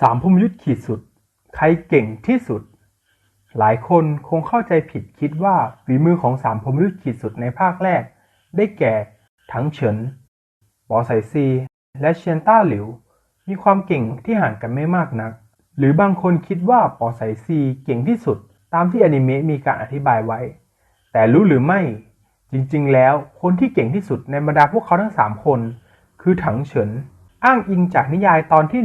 สามพรหมยุทธขีดสุด ใครเก่งที่สุด หลายคนคงเข้าใจผิดคิดว่าฝีมือของสามพรหมยุทธขีดสุดในภาคแรก ได้แก่ถังเฉินปอไซซี และเชียนต้าหลิว มีความเก่งที่ห่างกันไม่มากนัก หรือบางคนคิดว่าปอไซซีเก่งที่สุดตามที่อนิเมะมีการอธิบายไว้ แต่รู้หรือไม่ จริงๆ แล้วคนที่เก่งที่สุดในบรรดาพวกเขาทั้ง 3 คน คือถังเฉิน อ้างอิงจากนิยายตอนที่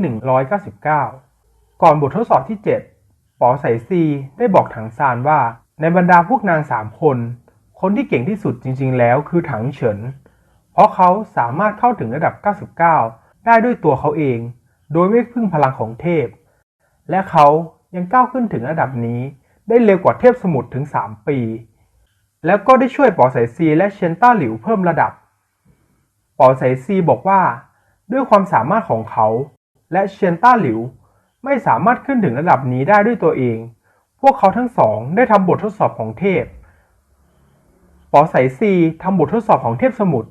199 ก่อนบททดสอบที่ 7 ปอไสซีได้บอกถังซานว่า ในบรรดาพวกนางสามคน คนที่เก่งที่สุดจริงๆ แล้วคือถังเฉิน เพราะเขาสามารถเข้าถึงระดับ 99 ได้ด้วยตัวเขาเอง โดยไม่พึ่งพลังของเทพ และเขายังก้าวขึ้นถึงระดับนี้ ได้เร็วกว่าเทพสมุทรถึง 3 ปี แล้วก็ได้ช่วยปอไสซีและเชนต้าหลิวเพิ่มระดับปอไสซีบอกว่า ด้วยความสามารถของเขา และเชียนต้าหลิว ไม่สามารถขึ้นถึงระดับนี้ได้ด้วยตัวเอง พวกเขาทั้งสองได้ทำบททดสอบของเทพปอไสซีทำบททดสอบของเทพสมุทร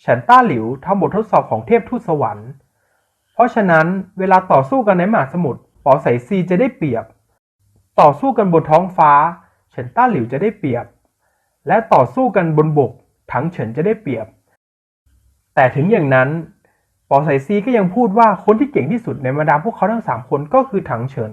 เชียนต้าหลิวทำบททดสอบของเทพทูตสวรรค์ เพราะฉะนั้นเวลาต่อสู้กันในมหาสมุทรปอไสซีจะได้เปรียบ ต่อสู้กันบนท้องฟ้าเฉินต้าหลิวจะได้เปรียบ และต่อสู้กันบนบกถังเฉินจะได้เปรียบ แต่ถึงอย่างนั้น ปอไสซีก็ยังพูดว่าคนที่เก่งที่สุดในบรรดาพวกเขาทั้งสามคนก็คือถังเฉิน